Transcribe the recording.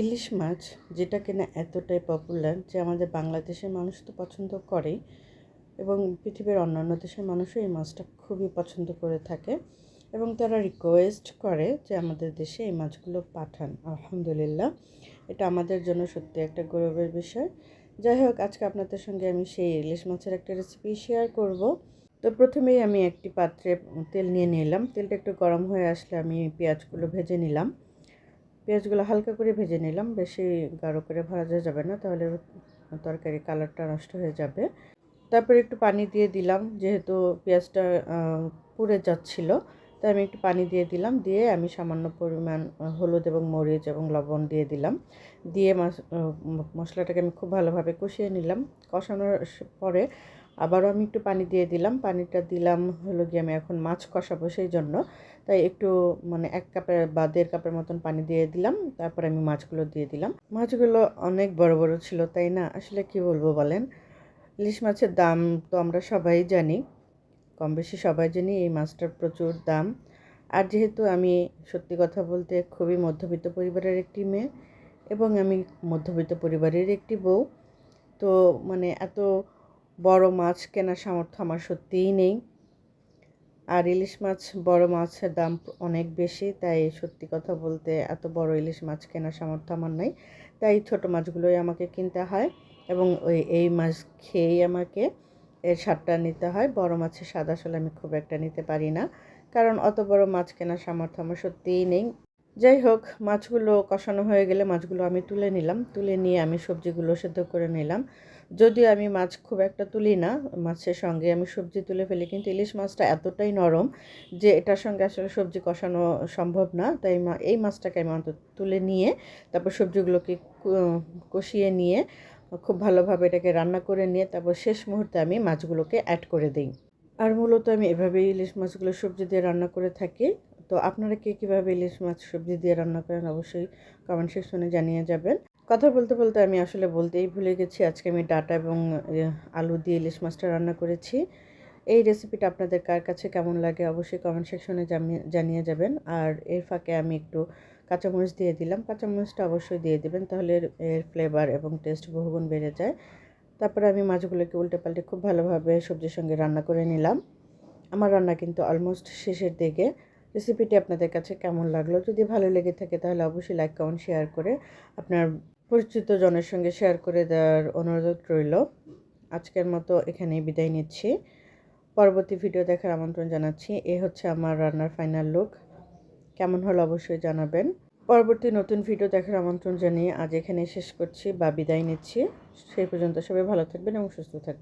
ইলিশ মাছ, যেটা কিনা এতটাই পপুলার যে আমাদের বাংলাদেশের মানুষ তো পছন্দ করেই এবং পৃথিবীর অন্যান্য দেশের মানুষও এই মাছটা খুবই পছন্দ করে থাকে এবং তারা রিকোয়েস্ট করে যে আমাদের দেশে এই মাছগুলো পাঠান, আলহামদুলিল্লাহ। এটা আমাদের জন্য সত্যি একটা গৌরবের বিষয়। যাই হোক, আজকে আপনাদের সঙ্গে আমি সেই ইলিশ মাছের একটা রেসিপি শেয়ার করব। তো প্রথমেই আমি একটি পাত্রে তেল নিয়ে নিলাম। তেলটা একটু গরম হয়ে আসলে আমি পেঁয়াজগুলো ভেজে নিলাম। পেঁয়াজগুলো হালকা করে ভেজে নিলাম, বেশি গাঢ় করে ভাজা যাবে না, তাহলে তরকারি কালারটা নষ্ট হয়ে যাবে। তারপরে একটু পানি দিয়ে দিলাম, যেহেতু পেঁয়াজটা পুড়ে যাচ্ছিল, তাই আমি একটু পানি দিয়ে দিলাম, দিয়ে আমি সামান্য পরিমাণ হলুদ এবং মরিচ এবং লবণ দিয়ে দিলাম। দিয়ে মশলাটাকে আমি খুব ভালোভাবে কষিয়ে নিলাম। কষানোর পরে আবারও আমি একটু পানি দিয়ে দিলাম। পানিটা দিলাম হলো গিয়ে আমি এখন মাছ কষাবো সেই জন্য তাই একটু মানে এক কাপের বা দেড় কাপের মতন পানি দিয়ে দিলাম। তারপরে আমি মাছগুলো দিয়ে দিলাম। মাছগুলো অনেক বড় বড় ছিল, তাই না? আসলে কি বলব বলেন? ইলিশ মাছের দাম তো আমরা সবাই জানি। কম বেশি সবাই জানি এই মাছটার প্রচুর দাম। আর যেহেতু আমি সত্যি কথা বলতে খুবই মধ্যবিত্ত পরিবারের একটি মেয়ে এবং আমি মধ্যবিত্ত পরিবারের একটি বউ, তো মানে এত বড় মাছ কেনার সামর্থ্য আমার সত্যিই নেই। আর ইলিশ মাছ, বড় মাছের দাম অনেক বেশি, তাই সত্যি কথা বলতে এত বড় ইলিশ মাছ কেনার সামর্থ্য আমার নাই। তাই ছোট মাছগুলোই আমাকে কিনতে হয় এবং ওই, এই মাছ খেয়েই আমাকে এর স্বাদটা নিতে হয়। বড় মাছের স্বাদ আসলে আমি খুব একটা নিতে পারি না, কারণ অত বড় মাছ কেনার সামর্থ্য আমার সত্যিই নেই। যাই হোক, মাছগুলো কষানো হয়ে গেলে মাছগুলো আমি তুলে নিলাম। তুলে নিয়ে আমি সবজিগুলো সেদ্ধ করে নিলাম। যদিও আমি মাছ খুব একটা তুলি না, মাছের সঙ্গে আমি সবজি তুলে ফেলি, কিন্তু ইলিশ মাছটা এতটাই নরম যে এটার সঙ্গে আসলে সবজি কষানো সম্ভব না। তাই এই মাছটাকে আমি অন্তত তুলে নিয়ে, তারপর সবজিগুলোকে কষিয়ে নিয়ে, খুব ভালোভাবে এটাকে রান্না করে নিয়ে, তারপর শেষ মুহূর্তে আমি মাছগুলোকে অ্যাড করে দিই। আর মূলত আমি এভাবেই ইলিশ মাছগুলো সবজি দিয়ে রান্না করে থাকি। তো আপনারা কে কীভাবে ইলিশ মাছ সবজি দিয়ে রান্না করেন অবশ্যই কমেন্ট সেকশনে জানিয়ে যাবেন। কথা বলতে বলতে আমি আসলে বলতেই ভুলে গেছি। আজকে আমি ডাটা এবং আলু দিয়ে ইলিশ মাছটা রান্না করেছি। এই রেসিপিটা আপনাদের কার কাছে কেমন লাগে অবশ্যই কমেন্ট সেকশনে জানিয়ে যাবেন। আর এর ফাঁকে আমি একটু কাঁচামরিচ দিয়ে দিলাম। কাঁচামরিচটা অবশ্যই দিয়ে দেবেন তাহলে এর ফ্লেভার এবং টেস্ট বহুগুণ বেড়ে যায়। তারপরে আমি মাছগুলোকে উল্টে পাল্টে খুব ভালোভাবে সবজির সঙ্গে রান্না করে নিলাম। আমার রান্না কিন্তু অলমোস্ট শেষের দিকে। রেসিপিটি আপনাদের কাছে কেমন লাগল? যদি ভালো লেগে থাকে তাহলে অবশ্যই লাইক কমেন্ট শেয়ার করে আপনার পরিচিত জনের সঙ্গে শেয়ার করে দেওয়ার অনুরোধ রইল। আজকের মতো এখানেই বিদায় নিচ্ছি। পরবর্তী ভিডিও দেখার আমন্ত্রণ জানাচ্ছি। এ হচ্ছে আমার রান্নার ফাইনাল লুক কেমন হলো অবশ্যই জানাবেন। পরবর্তী নতুন ভিডিও দেখার আমন্ত্রণ জানিয়ে আজ এখানে শেষ করছি বা বিদায় নিচ্ছি। সেই পর্যন্ত সবাই ভালো থাকবেন এবং সুস্থ থাকবেন।